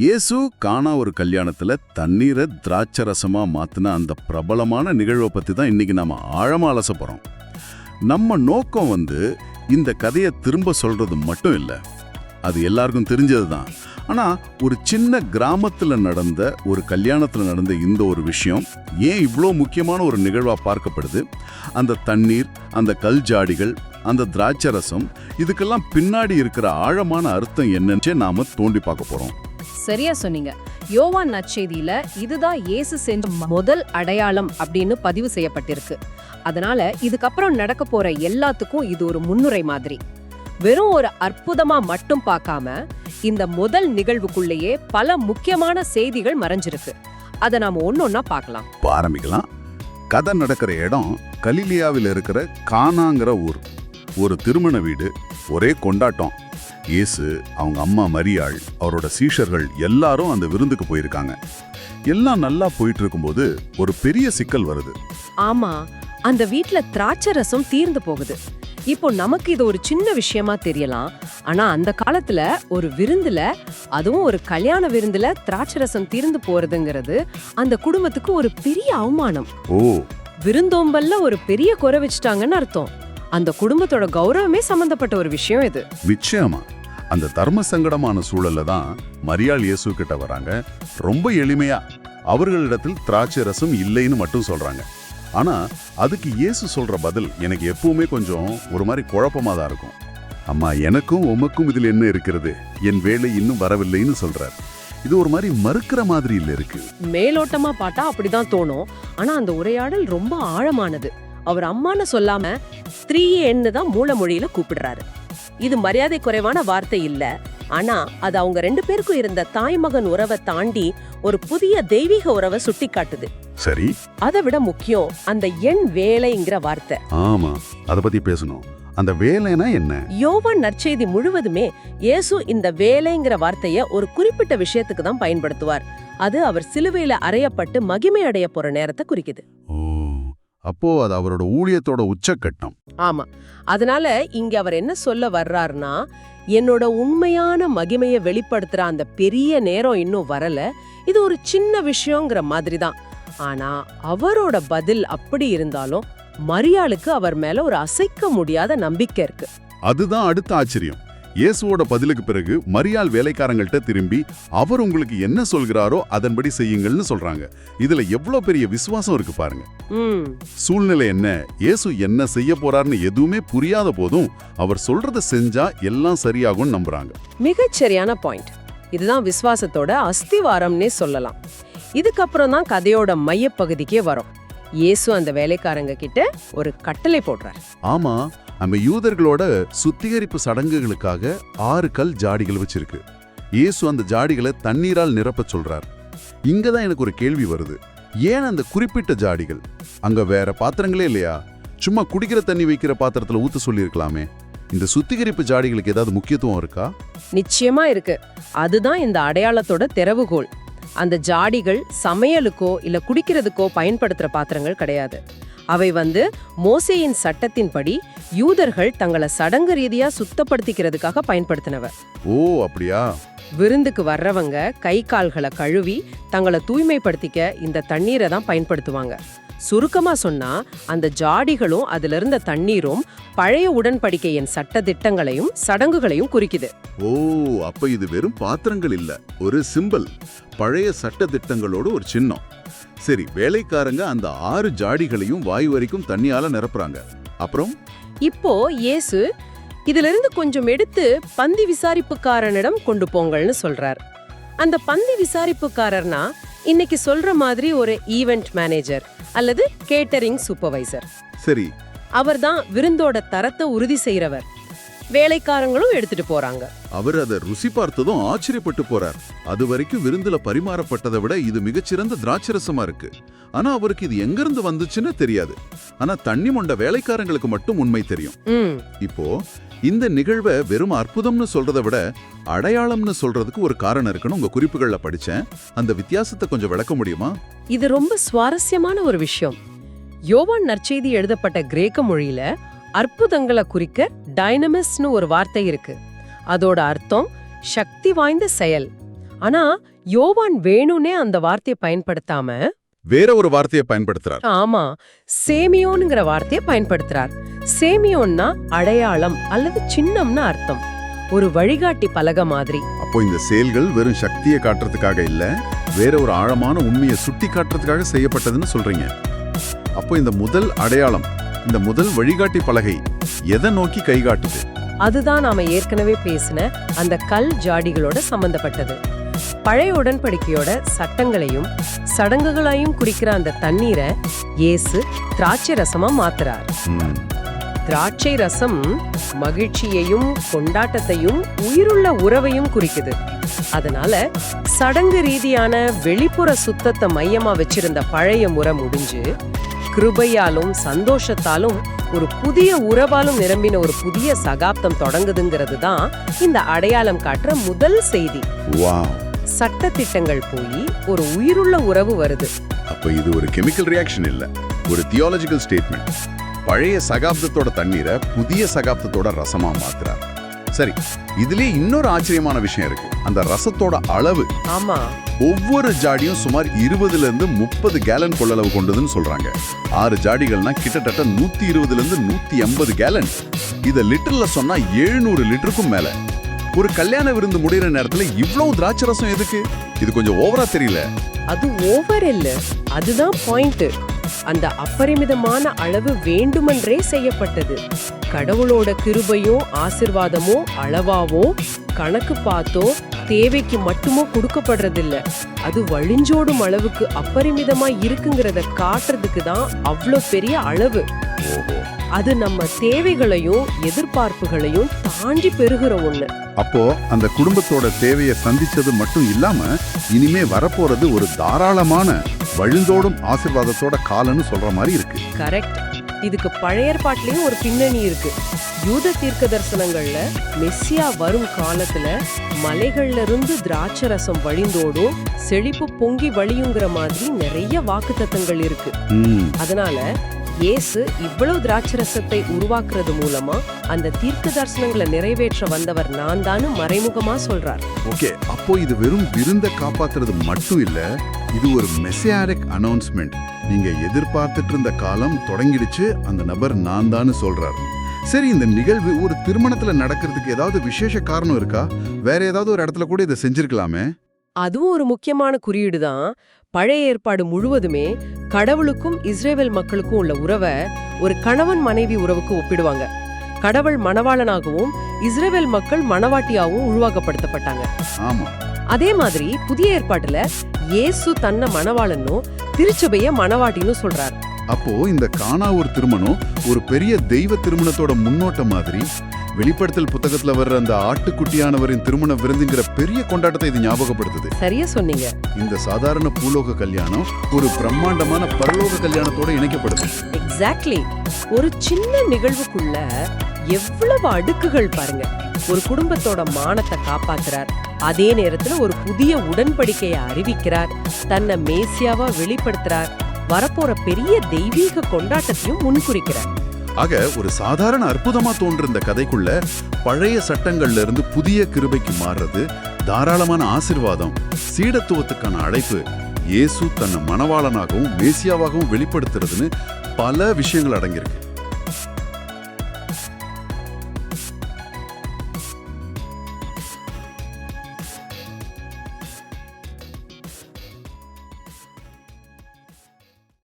இயேசு காணா ஒரு கல்யாணத்துல தண்ணீரை திராட்சரசமா மாத்தின அந்த பிரபலமான நிகழ்வை பத்தி தான் இன்னைக்கு நாம ஆழமா அலச போறோம். நம்ம நோக்கம் வந்து இந்த கதையை திரும்ப சொல்றது மட்டும் இல்லை. அது எல்லாருக்கும் தெரிஞ்சது தான். ஆனால் ஒரு சின்ன கிராமத்தில் நடந்த ஒரு கல்யாணத்தில் நடந்த இந்த ஒரு விஷயம் ஏன் இவ்வளோ முக்கியமான ஒரு நிகழ்வாக பார்க்கப்படுது? அந்த தண்ணீர் அந்த கல் ஜாடிகள் அந்த திராட்சரசம் இதுக்கெல்லாம் பின்னாடி இருக்கிற ஆழமான அர்த்தம் என்னன்னு நாம் தோண்டி பார்க்க போகிறோம் சரியா சொன்னீங்க. யோவான் நற்செய்தியில இதுதான் இயேசு செஞ்ச முதல் அடையாளம் அப்படின்னு பதிவு செய்யப்பட்டிருக்கு. அதனால இதுக்கப்புறம் நடக்க போற எல்லாத்துக்கும் இது ஒரு முன்னுரை மாதிரி. வெறும் ஒரு அற்புதமா மட்டும் பார்க்காம இந்த முதல் நிகழ்வுக்குள்ளேயே பல முக்கியமான செய்திகள் மறைஞ்சிருக்கு. அதை நாம ஒன்னொன்னா பார்க்கலாம். இப்போ ஆரம்பிக்கலாம் கதை நடக்கிற இடம் கலிலியாவில் இருக்கிற கானாங்கிற ஊர். ஒரு திருமண வீடு ஒரே கொண்டாட்டம். இயேசு அவங்க அம்மா மரியாள் அவரோட சீஷர்கள் எல்லாரும் அந்த விருந்துக்கு போயிருக்காங்க. எல்லாம் நல்லா போயிட்டு இருக்கும்போது ஒரு பெரிய சிக்கல் வருது. ஆமா அந்த வீட்ல திராட்சை ரசம் தீர்ந்து போகுது. இப்போ நமக்கு இது ஒரு சின்ன விஷயமா தெரியலாம். ஆனா அந்த காலத்துல ஒரு விருந்துல அதுவும் ஒரு கல்யாண விருந்துல திராட்சை ரசம் தீர்ந்து போறதுங்கிறது அந்த குடும்பத்துக்கு ஒரு பெரிய அவமானம். ஓ. விருந்தோம்பல்ல ஒரு பெரிய குறை வச்சுட்டாங்கன்னு அர்த்தம். அந்த குடும்பத்தோட கௌரவமே சம்பந்தப்பட்ட ஒரு விஷயம் இது. நிச்சயமா. அந்த தர்ம சங்கடமான சூழல்ல தான் மரியாள் இயேசு கிட்ட வராங்க. ரொம்ப எளிமையா. அவர்களிடத்தில் திராட்சை ரசம் இல்லைன்னு மட்டும் சொல்றாங்க. ஆனா அதுக்கு இயேசு சொல்ற பதில் எனக்கு எப்பவுமே கொஞ்சம் ஒரு மாதிரி குழப்பமா தான் இருக்கும். அம்மா எனக்கும் உமக்கும் இதில் என்ன இருக்கிறது? என் வேலை இன்னும் வரவில்லைன்னு சொல்றார். இது ஒரு மாதிரி மறுக்கிற மாதிரி இல்ல இருக்கு. மேலோட்டமா பார்த்தா அப்படிதான் தோணும். ஆனா அந்த உரையாடல் ரொம்ப ஆழமானது. அவர் அம்மான்னு சொல்லாம ஸ்திரீன்னு தான் மூல மொழியில கூப்பிடுறாரு. இது மரியாதை குறைவான வார்த்தை இல்ல. ஆனா அது அவங்க ரெண்டு பேருக்கும் இருந்த தாய் மகன் உறவை தாண்டி ஒரு புதிய தெய்வீக உறவை சுட்டி காட்டுது. சரி. அதை விட முக்கியம் அந்த எண் வேலைங்கிற வார்த்தை. ஆமா அத பத்தி பேசணும். அந்த வேலைனா என்ன? யோவான் நற்செய்தி முழுவதுமே இயேசு இந்த வேலைங்கிற வார்த்தைய ஒரு குறிப்பிட்ட விஷயத்துக்கு தான் பயன்படுத்துவார். அது அவர் சிலுவையில அறையப்பட்டு மகிமை அடைய போற நேரத்தை குறிக்குது. ஓ. அப்போ அது அவரோட ஊழியத்தோட உச்சக்கட்டம். ஆமா. அதனால இங்க அவர் என்ன சொல்ல வர்றாருன்னா என்னோட உண்மையான மகிமையை வெளிப்படுத்துற அந்த பெரிய நேரம் இன்னும் வரல. இது ஒரு சின்ன விஷயங்கிற மாதிரி தான் ஆனா அவரோட பதில் அப்படி இருந்தாலும் மரியாளுக்கு அவர் மேல ஒரு அசைக்க முடியாத நம்பிக்கை இருக்கு. அதுதான் அடுத்த ஆச்சரியம். இயேசுவோட பதிலுக்கு பிறகு மரியாள் வேலைக்காரங்கள்ட்ட திரும்பி அவர் உங்களுக்கு என்ன சொல்கிறாரோ அதன்படி செய்யுங்கள்னு சொல்றாங்க. இதுல எவ்வளவு பெரிய விசுவாசம் இருக்கு பாருங்க. சூழ்நிலை என்ன? இயேசு என்ன செய்ய போறார்னு எதுவுமே புரியாத போதும் அவர் சொல்றத செஞ்சா எல்லாம் சரியாகும்னு நம்புறாங்க. மிகச் சரியான பாயிண்ட். இதுதான் விசுவாசத்தோட அஸ்திவாரம்னே சொல்லலாம். இதுக்கப்புறம் தான் கதையோட மையப்பகுதிக்கே வரும். இயேசு அந்த வேலைக்காரங்க கிட்ட ஒரு கட்டளை போடுறார். ஆமா நம்ம யூதர்களோட சுத்திகரிப்பு சடங்குகளுக்காக ஆறு கல் ஜாடிகள் வச்சிருக்கு. இயேசு அந்த ஜாடிகளை தண்ணீரால் நிரப்பச் சொல்றார். இங்க தான் எனக்கு ஒரு கேள்வி வருது. ஏன் அந்த குறிப்பிட்ட ஜாடிகள்? அங்க வேற பாத்திரங்களே இல்லையா? சும்மா குடிக்கிற தண்ணி வைக்கிற பாத்திரத்துல ஊத்த சொல்லியிருக்கலாமே. இந்த சுத்திகரிப்பு ஜாடிகளுக்கு ஏதாவது முக்கியத்துவம் இருக்கா? நிச்சயமா இருக்கு. அதுதான் இந்த அடையாளத்தோட திறவுகோல் அந்த ஜாடிகள் சமையலுக்கோ இல்ல குடிக்கிறதுக்கோ பயன்படுத்துற பாத்திரங்கள் கிடையாது. அவை வந்து மோசேயின் சட்டத்தின்படி யூதர்கள் தங்களை சடங்கு ரீதியா சுத்தப்படுத்திக்கிறதுக்காக பயன்படுத்தினவ. ஓ அப்படியா? விருந்துக்கு வர்றவங்க கை கால்களை கழுவி தங்களை தூய்மைப்படுத்திக்க இந்த தண்ணீரை தான் பயன்படுத்துவாங்க. சுருக்கமா சொன்னா அந்த ஜாடிகளும் அதுல இருந்த தண்ணீரும் பழைய உடன்படிக்கையின் சட்ட திட்டங்களையும் சடங்குகளையும் குறிக்குது. ஓ அப்ப இது வெறும் பாத்திரங்கள் இல்ல ஒரு சிம்பல். பழைய சட்ட திட்டங்களோட ஒரு சின்னம். சரி வேலைக்காரங்க அந்த ஆறு ஜாடிகளையும் வாய் வரைக்கும் தண்ணியால நிரப்புறாங்க. அப்புறம்? இப்போ இயேசு இதுல இருந்து கொஞ்சம் எடுத்து பந்தி விசாரிப்புக்காரனிடம் கொண்டு போங்கள்னு சொல்றார். அந்த பந்தி விசாரிப்புக்காரர்னா இன்னைக்கு சொல்ற மாதிரி ஒரு ஈவென்ட் மேனேஜர் அல்லது கேட்டரிங் சூப்பர்வைசர். சரி. அவர்தான் விருந்தோட தரத்தை உறுதி செய்றவர். வேலைக்காரங்களும் எடுத்துட்டு போறாங்க. அவர் அதை ருசி பார்த்ததும் ஆச்சரியப்பட்டு போறார். அது வரைக்கும் விருந்துல பரிமாறப்பட்டதை விட இது மிகச்சிறந்த திராட்சரசமா இருக்கு. ஆனா அவருக்கு இது எங்கிருந்து வந்துச்சுன்னு தெரியாது. ஆனா தண்ணி மொண்ட வேலைக்காரங்களுக்கு மட்டும் உண்மை தெரியும். இப்போ இந்த நிகழ்வை வெறும் அற்புதம்னு சொல்றதை விட அடையாளம்னு சொல்றதுக்கு ஒரு காரணம் இருக்குன்னு உங்க குறிப்புகள்ல படிச்சேன். அந்த வித்தியாசத்தை கொஞ்சம் விளக்க முடியுமா? இது ரொம்ப சுவாரஸ்யமான ஒரு விஷயம். யோவான் நற்செய்தி எழுதப்பட்ட கிரேக்க மொழியில அற்புதங்களை குறிக்க டைனமிஸ்னு ஒரு வார்த்தை இருக்கு. அதோட அர்த்தம் சக்தி வாய்ந்த செயல். ஆனா யோவான் வேணும்னே அந்த வார்த்தையை பயன்படுத்தாம வேற ஒரு வார்த்தையை பயன்படுத்துறார். ஆமா சேமியோனுங்கிற வார்த்தையை பயன்படுத்துறார். சேமியோன்னா அடையாளம் அல்லது சின்னம்னு அர்த்தம். ஒரு வழிகாட்டி பலகை மாதிரி. அப்போ இந்த செயல்கள் வெறும் சக்தியை காட்டுறதுக்காக இல்ல வேற ஒரு ஆழமான உண்மையை சுட்டி காட்டுறதுக்காக செய்யப்பட்டதுன்னு சொல்றீங்க. அப்போ இந்த முதல் அடையாளம் இந்த முதல் வழிகாட்டி பலகை எதை நோக்கி கைகாட்டுது? அதுதான் நாம ஏற்கனவே பேசின அந்த கல் ஜாடிகளோட சம்பந்தப்பட்டது. பழைய உடன்படிக்கையோட சட்டங்களையும் சடங்குகளையும் குறிக்கிற அந்த தண்ணீரை இயேசு திராட்சை ரசமா மாத்துறார். திராட்சை ரசம் மகிழ்ச்சியையும் கொண்டாட்டத்தையும் உயிருள்ள உறவையும் குறிக்குது. அதனால சடங்கு ரீதியான வெளிப்புற சுத்தத்தை மையமா வச்சிருந்த பழைய முறை முடிஞ்சு கிருபையாலும் சந்தோஷத்தாலும் ஒரு புதிய உறவாலும் நிரம்பின ஒரு புதிய சகாப்தம் தொடங்குதுங்கிறது தான் இந்த அடையாளம் காட்டுற முதல் செய்தி. சட்ட திட்டங்கள் போய் ஒரு உயிருள்ள உறவு வருது. அப்ப இது ஒரு கெமிக்கல் ரியாக்ஷன் இல்ல ஒரு தியாலஜிக்கல் ஸ்டேட்மெண்ட். பழைய சகாப்தத்தோட தண்ணீரை புதிய சகாப்தத்தோட ரசமா மாத்துறார். சரி இதுலயே இன்னொரு ஆச்சரியமான விஷயம் இருக்கு. அந்த ரசத்தோட அளவு ஆமா. ஒவ்வொரு ஜாடியும் சுமார் இருபதுல இருந்து முப்பது கேலன் கொள்ளளவு கொண்டதுன்னு சொல்றாங்க. ஆறு ஜாடிகள்னா கிட்டத்தட்ட நூத்தி இருபதுல இருந்து நூத்தி எண்பது கேலன் இத லிட்டர்ல சொன்னா எழுநூறு லிட்டருக்கும் மேல. ஒரு கல்யாண விருந்து முடியிற நேரத்துல இவ்வளவு திராட்சை ரசம் எதுக்கு? இது கொஞ்சம் ஓவரா தெரியல. அது ஓவர் இல்ல. அதுதான் பாயிண்ட் அந்த அப்பரிமிதமான அளவு வேண்டுமென்றே செய்யப்பட்டது. கடவுளோட கிருபையும் ஆசிர்வாதமோ அளவாவோ கணக்கு பார்த்தோ தேவைக்கு மட்டுமோ கொடுக்கப்படுறதில்ல. அது வழிஞ்சோடும் அளவுக்கு அப்பரிமிதமா இருக்குங்கிறத காட்டுறதுக்கு தான் அவ்வளோ பெரிய அளவு. அது நம்ம தேவைகளையும் எதிர்பார்ப்புகளையும் தாண்டி பெருகிற ஒண்ணு. அப்போ அந்த குடும்பத்தோட தேவையை சந்திச்சது மட்டும் இல்லாம இனிமே வரப்போறது ஒரு தாராளமான வழிந்தோடும் ஆசிர்வாதத்தோட காலன்னு சொல்ற மாதிரி இருக்கு. கரெக்ட். இதுக்கு பழைய ஏற்பாட்டிலையும் ஒரு பின்னணி இருக்கு. யூத தீர்க்க தரிசனங்கள்ல மெஸ்ஸியா வரும் காலத்துல மலைகள்ல இருந்து திராட்சை ரசம் வழிந்தோடும் செழிப்பு பொங்கி வழியுங்கிற மாதிரி நிறைய வாக்குத்தத்தங்கள் இருக்கு. ம், அதனால இயேசு இவ்வளவு திராட்சரசத்தை உருவாக்குறது மூலமா அந்த தீர்க்க தரிசனங்களை நிறைவேற்ற வந்தவர் நான் தானு மறைமுகமா சொல்றார். ஓகே அப்போ இது வெறும் விருந்த காப்பாத்துறது மட்டும் இல்ல இது ஒரு மெசியாரிக் அனௌன்ஸ்மெண்ட். நீங்க எதிர்பார்த்துட்டு இருந்த காலம் தொடங்கிடுச்சு அந்த நபர் நான் தானு சொல்றார். சரி இந்த நிகழ்வு ஒரு திருமணத்துல நடக்கிறதுக்கு ஏதாவது விசேஷ காரணம் இருக்கா? வேற ஏதாவது ஒரு இடத்துல கூட இதை செஞ்சிருக்கலாமே? அதுவும் ஒரு முக்கியமான குறியீடு தான் பழைய ஏற்பாடு முழுவதுமே கடவுளுக்கும் இஸ்ரேல் மக்களுக்கும் உள்ள உறவை ஒரு கணவன் மனைவி உறவுக்கு ஒப்பிடுவாங்க. கடவுள் மணவாளனாகவும் இஸ்ரேல் மக்கள் மணவாட்டியாகவும் உருவாக்கப்படுத்தப்பட்டாங்க. ஆமா. அதே மாதிரி புதிய ஏற்பாட்டுல இயேசு தன்னை மணவாளனும் திருச்சபைய மணவாட்டின்னு சொல்றார். அப்போ இந்த காணா ஒரு திருமணம் ஒரு பெரிய தெய்வ திருமணத்தோட முன்னோட்டம் மாதிரி வெளிப்படுத்தல் புத்தகத்துல வர்ற அந்த ஆட்டுக்குட்டியானவரின் திருமண விருந்துங்கிற பெரிய கொண்டாட்டத்தை இது ஞாபகப்படுத்துது. சரியா சொன்னீங்க. இந்த சாதாரண பூலோக கல்யாணம் ஒரு பிரம்மாண்டமான பரலோக கல்யாணத்தோட இணைக்கப்படுது. எக்ஸாக்ட்லி ஒரு சின்ன நிகழ்வுக்குள்ள எவ்வளவு அடுக்குகள் பாருங்க. ஒரு குடும்பத்தோட மானத்தை காப்பாத்துறார். அதே நேரத்துல ஒரு புதிய உடன்படிக்கையை அறிவிக்கிறார். தன்னை மேசியாவா வெளிப்படுத்துறார். வரப்போற பெரிய தெய்வீக கொண்டாட்டத்தையும் முன்குறிக்கிறார். ஆக ஒரு சாதாரண அற்புதமா தோன்ற இந்த கதைக்குள்ள பழைய சட்டங்கள்ல இருந்து புதிய கிருபைக்கு மாறுறது தாராளமான ஆசிர்வாதம் சீடத்துவத்துக்கான அழைப்பு இயேசு தன்னை மணவாளனாகவும் மேசியாவாகவும் வெளிப்படுத்துறதுன்னு பல விஷயங்கள் அடங்கியிருக்கு.